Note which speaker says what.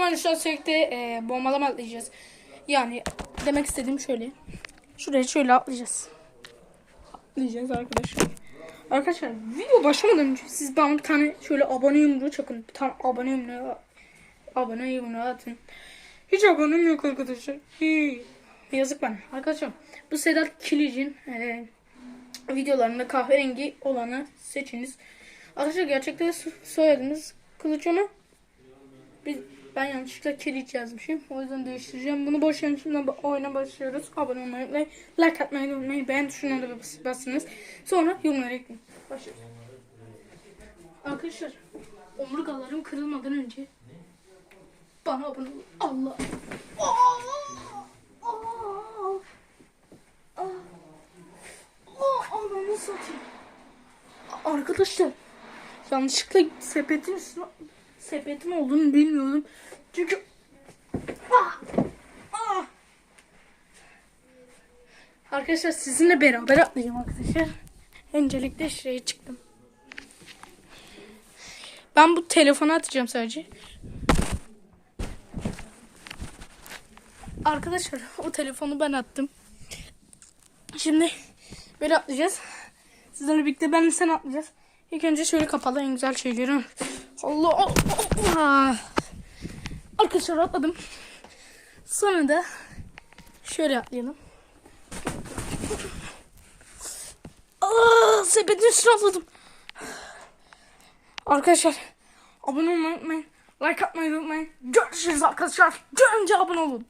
Speaker 1: ihtimalle şu an sürekli e, bombalama atlayacağız. Yani demek istediğim şöyle. Şuraya şöyle atlayacağız. Atlayacağız arkadaşlar. Arkadaşlar video başlamadan önce siz bana bir tane şöyle abone yumruğu çakın. Bir tane abone yumruğu abone yumruğu atın. Hiç abonem yok arkadaşlar. Hii. Yazık bana. Arkadaşlar bu Sedat Kilic'in e, videolarında kahverengi olanı seçiniz. Arkadaşlar gerçekten so- soyadınız Kılıç ama biz, ben yanlışlıkla Kilic yazmışım. O yüzden değiştireceğim. Bunu boş bu oyuna başlıyoruz. Abone olmayı unutmayın. Like atmayı unutmayın. Beğen tuşuna da bas- basınız. Sonra yorumlara ekleyin. Başlıyoruz. Arkadaşlar omurgalarım kırılmadan önce bana abone olun. Allah. Aa! Aa! Aa, ananı satayım. Arkadaşlar yanlışlıkla sepetin üstüne sepetin olduğunu bilmiyordum. Çünkü Ah! Ah! Arkadaşlar sizinle beraber atlayacağım arkadaşlar. Öncelikle şuraya çıktım. Ben bu telefonu atacağım sadece. Arkadaşlar o telefonu ben attım. Şimdi böyle atlayacağız. Sizlerle birlikte ben de sen atlayacağız. İlk önce şöyle kapalı en güzel şeyleri. Allah Allah. Arkadaşlar atladım. Sonra da şöyle atlayalım. Aa, sepetin üstüne atladım. Arkadaşlar abone olmayı unutmayın. Like atmayı unutmayın. Görüşürüz arkadaşlar. Önce abone olun.